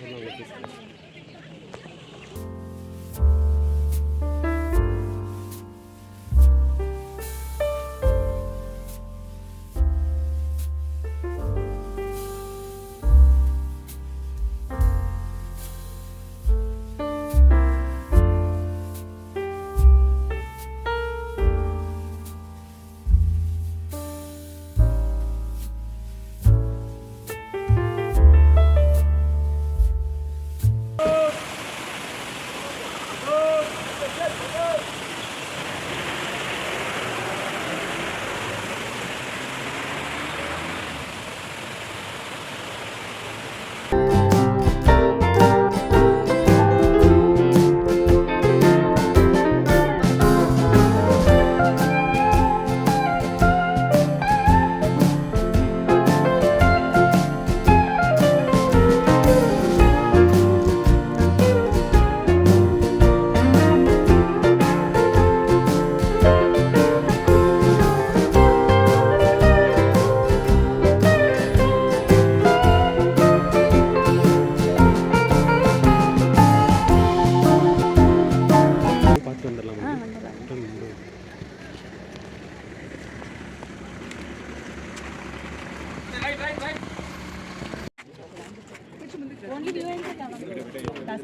Шановні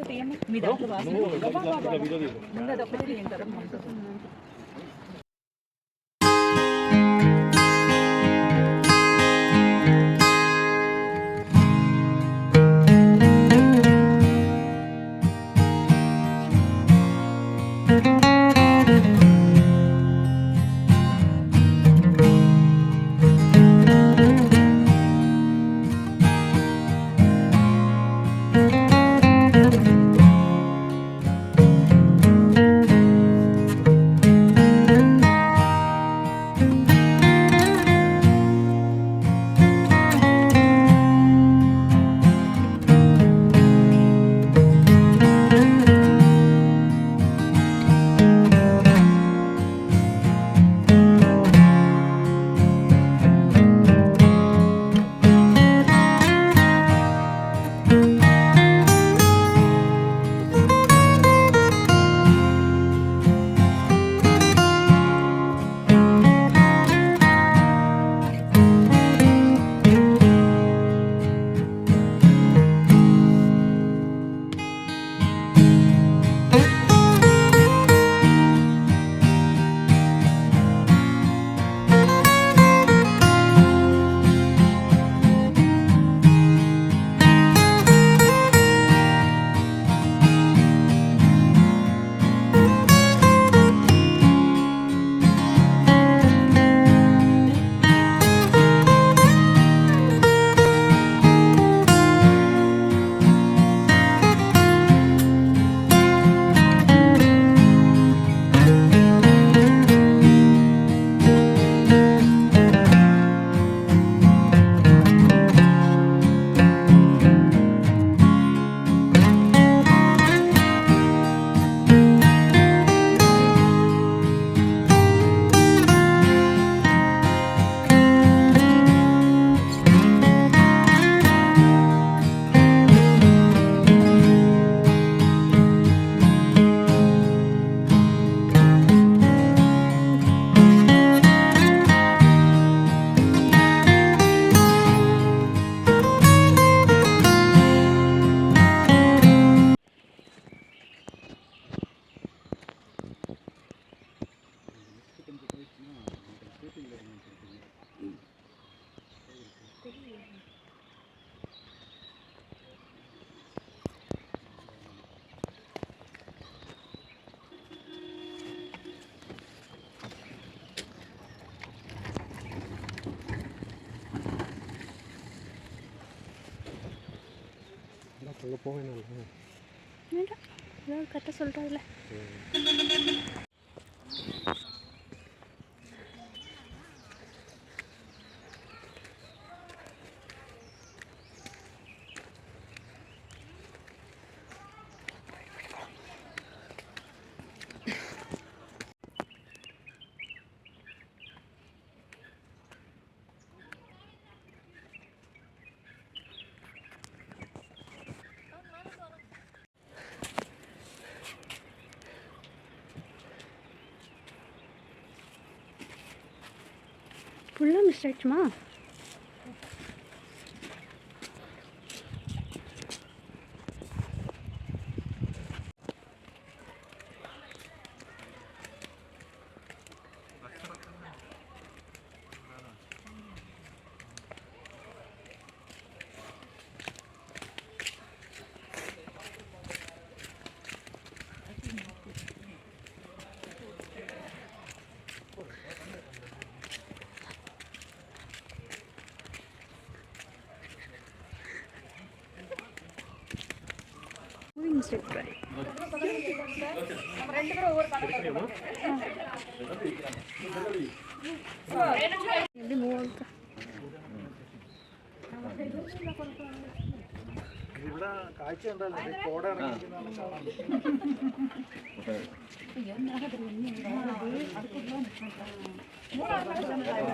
తీయమ్మా మీ దాంట్లో వాసన அங்கே போக வேணாம்ல வேண்டாம். ஏதோ கரெக்டாக சொல்கிறாருல ஃபுல்லாக மிஸ் ஆயிடுச்சுமா மிஸ்டேக் எப்படி மூவ் ஆகுது ഇവിടെ കാഴ്ച ഉണ്ടല്ലോ കോട ഇറങ്ങിയിരിക്കുന്ന ആളെ കാണാൻ